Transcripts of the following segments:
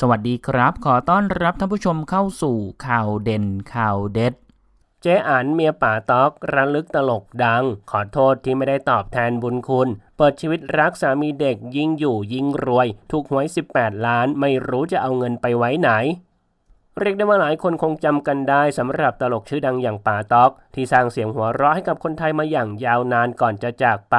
สวัสดีครับ ขอต้อนรับท่านผู้ชมเข้าสู่ข่าวเด่นข่าวเด็ด เจ๊อันเมียป่าตอกระลึกตลกดัง ขอโทษที่ไม่ได้ตอบแทนบุญคุณ เปิดชีวิตรักสามีเด็กยิ่งอยู่ยิ่งรวย ถูกหวย 18 ล้านไม่รู้จะเอาเงินไปไว้ไหน เรียกได้ว่าหลายคนคงจำกันได้สำหรับตลกชื่อดังอย่างป่าต๊อก ที่สร้างเสียงหัวเราะให้กับคนไทยมาอย่างยาวนานก่อนจะจากไป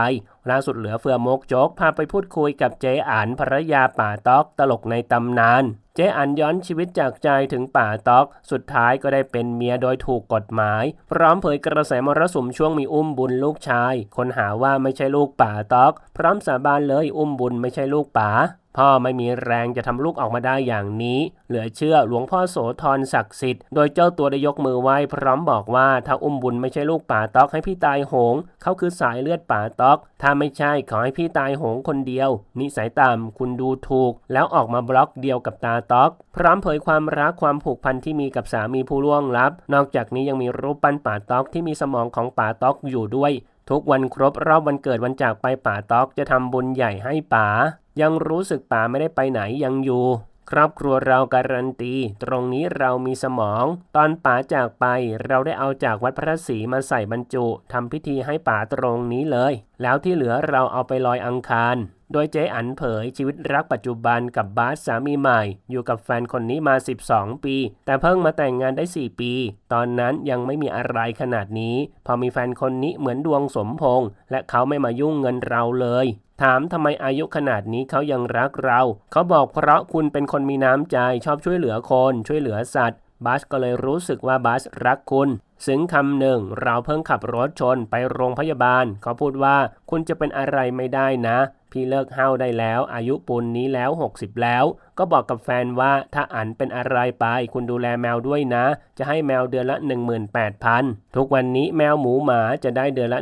ล่าสุดเหลือเฟือมกโจกพาไปพูดคุยกับเจ๊อันภรรยาป่าต๊อก ตลกในตำนาน เจ๊อันย้อนชีวิตจากใจถึงป่าต๊อก สุดท้ายก็ได้เป็นเมียโดยถูกกฎหมาย พร้อมเผยกระแสมรสุมช่วงมีอุ้มบุญลูกชาย คนหาว่าไม่ใช่ลูกป่าต๊อก พร้อมสาบานเลยอุ้มบุญไม่ใช่ลูกป๋า พ่อไม่มีแรงจะทำลูกออกมาได้อย่างนี้ เหลือเชื่อหลวงพ่อโสธรศักดิ์สิทธิ์โดยเจ้าตัวได้ยกมือไหว้พร้อมบอกว่าถ้าอุ้มบุญไม่ใช่ลูกป่าต๊อกให้พี่ตายโหง เขาคือสายเลือดป่าต๊อก ถ้าไม่ใช่ขอให้พี่ตายโหงคนเดียว นิสัยต่ำคุณดูถูก แล้วออกมาบล็อกเดียวกับตาต๊อก พร้อมเผยความรักความผูกพันที่มีกับสามีผู้ล่วงลับ นอกจากนี้ยังมีรูปปั้นป่าต๊อกที่มีสมองของป่าต๊อกอยู่ด้วย ทุกวันครบรอบวันเกิดวันจากไปป่าต๊อกจะทำบุญใหญ่ให้ป๋า ยังรู้สึกป๋าไม่ได้ไปไหนยังอยู่ ครอบครัวเราการันตี ตรงนี้เรามีสมอง ตอนป๋าจากไปเราได้เอาจากวัดพระศรีมาใส่บรรจุทำพิธีให้ป๋าตรงนี้เลย แล้วที่เหลือเราเอาไปลอยอังคารโดยเจ๊อันเผยชีวิตรักปัจจุบันกับบาสสามีใหม่ อยู่กับแฟนคนนี้มา 12 ปี แต่เพิ่งมาแต่งงานได้ 4 ปี ตอนนั้นยังไม่มีอะไรขนาดนี้ พอมีแฟนคนนี้เหมือนดวงสมพงษ์และเขาไม่มายุ่งเงินเราเลย ถามทำไมอายุขนาดนี้เขายังรักเรา เขาบอกเพราะคุณเป็นคนมีน้ำใจชอบช่วยเหลือคน ช่วยเหลือสัตว์บัสก็เลยรู้สึกว่าบัสรักคุณ ซึ่งคำหนึ่งเราเพิ่งขับรถชนไปโรงพยาบาล เขาพูดว่าคุณจะเป็นอะไรไม่ได้นะ พี่เลิกเฮาได้แล้ว อายุปูนนี้แล้ว 60 แล้ว ก็บอกกับแฟนว่าถ้าอันเป็นอะไรไปคุณดูแลแมวด้วยนะ จะให้แมวเดือนละ 18,000 ทุกวันนี้แมวหมูหมาจะได้เดือนละ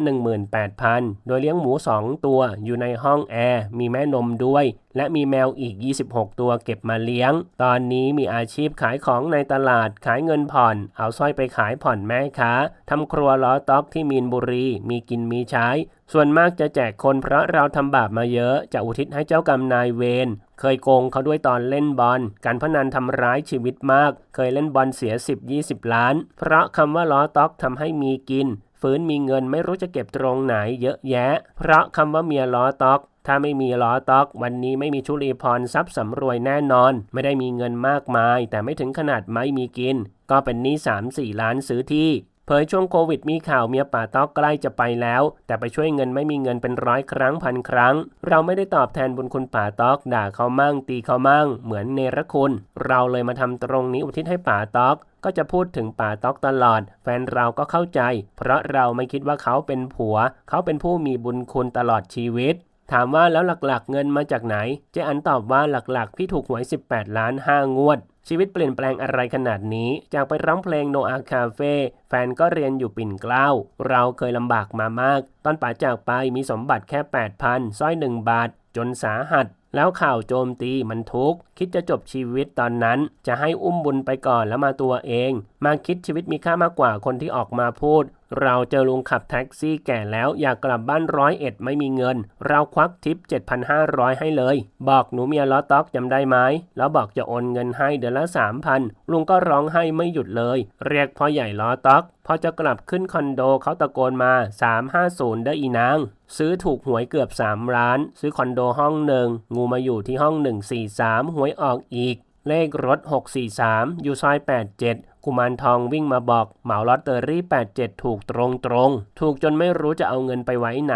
18,000 โดยเลี้ยงหมู 2 ตัวอยู่ในห้องแอร์ มีแม่นมด้วย และมีแมวอีก 26 ตัวเก็บมาเลี้ยง ตอนนี้มีอาชีพขายของในตลาดขายเงินผ่อน เอาสร้อยไปขายผ่อนแม่ค้าทำครัวล้อต๊อกที่มีนบุรี มีกินมีใช้ส่วนมากจะแจกคนเพราะเราทำบาปมาเยอะ จะอุทิศให้เจ้ากรรมนายเวร เคยโกงเขาด้วยตอนเล่นบอล การพนันทำร้ายชีวิตมาก เคยเล่นบอลเสีย 10-20 ล้าน เพราะคำว่าล้อต๊อกทำให้มีกิน ฟื้นมีเงินไม่รู้จะเก็บตรงไหนเยอะแยะ เพราะคำว่าเมียล้อต๊อกถ้าไม่มีล้อต๊อกวันนี้ไม่มีชุลีพรทรัพย์สำรวยแน่นอน ไม่ได้มีเงินมากมาย แต่ไม่ถึงขนาดไม่มีกิน ก็เป็นหนี้3-4 ล้านซื้อที่ เผยช่วงโควิดมีข่าวเมียป่าต๊อกใกล้จะไปแล้ว แต่ไปช่วยเงินไม่มีเงินเป็นร้อยครั้งพันครั้ง เราไม่ได้ตอบแทนบุญคุณป่าต๊อก ด่าเขามั่ง ตีเขามั่ง เหมือนเนรคุณ เราเลยมาทำตรงนี้อุทิศให้ป่าต๊อกก็จะพูดถึงป่าต๊อกตลอด แฟนเราก็เข้าใจ เพราะเราไม่คิดว่าเขาเป็นผัว เขาเป็นผู้มีบุญคุณตลอดชีวิตถามว่าแล้วหลักๆเงินมาจากไหน เจ๊อันตอบว่าหลักๆพี่ถูกหวย 18 ล้าน 5 งวด ชีวิตเปลี่ยนแปลงอะไรขนาดนี้ จากไปร้องเพลงโนอาคาเฟ่แฟนก็เรียนอยู่ปิ่นเกล้า เราเคยลำบากมามาก ตอนป๋าจากไปมีสมบัติแค่ 8,000สร้อย1บาท จนสาหัส แล้วข่าวโจมตีมันทุกข์คิดจะจบชีวิตตอนนั้น จะให้อุ้มบุญไปก่อนแล้วมาตัวเอง มาคิดชีวิตมีค่ามากกว่าคนที่ออกมาพูด เราเจอลุงขับแท็กซี่แก่แล้วอยากกลับบ้านร้อยเอ็ดไม่มีเงิน เราควักทิป 7,500 ให้เลย บอกหนูเมียล้อต๊อกจำได้ไหมแล้วบอกจะโอนเงินให้เดือนละ 3,000 ลุงก็ร้องให้ไม่หยุดเลย เรียกพ่อใหญ่ล้อต๊อกพอจะกลับขึ้นคอนโดเขาตะโกนมา 350ได้อีนางซื้อถูกหวยเกือบ3ล้าน ซื้อคอนโดห้องหนึ่งงูมาอยู่ที่ห้อง 143 หวยออกอีก เลขรถ 643 อยู่ซอย 87 กุมารทองวิ่งมาบอกเหมาลอตเตอรี่ 87 ถูกตรงตรงถูกจนไม่รู้จะเอาเงินไปไว้ไหน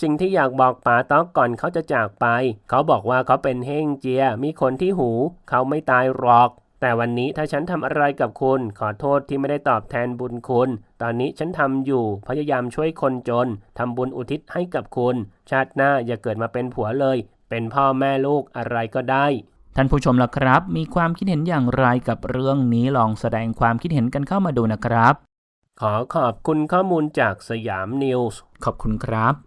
สิ่งที่อยากบอกป๋าต๊อกก่อนเขาจะจากไป เขาบอกว่าเขาเป็นเฮงเจีย มีคนที่หู เขาไม่ตายหรอกแต่วันนี้ถ้าฉันทำอะไรกับคุณ ขอโทษที่ไม่ได้ตอบแทนบุญคุณ ตอนนี้ฉันทำอยู่ พยายามช่วยคนจนทำบุญอุทิศให้กับคุณ ชาติหน้าอย่าเกิดมาเป็นผัวเลย เป็นพ่อแม่ลูกอะไรก็ได้ท่านผู้ชมล่ะครับ มีความคิดเห็นอย่างไรกับเรื่องนี้ลองแสดงความคิดเห็นกันเข้ามาดูนะครับ ขอขอบคุณข้อมูลจากสยามนิวส์ขอบคุณครับ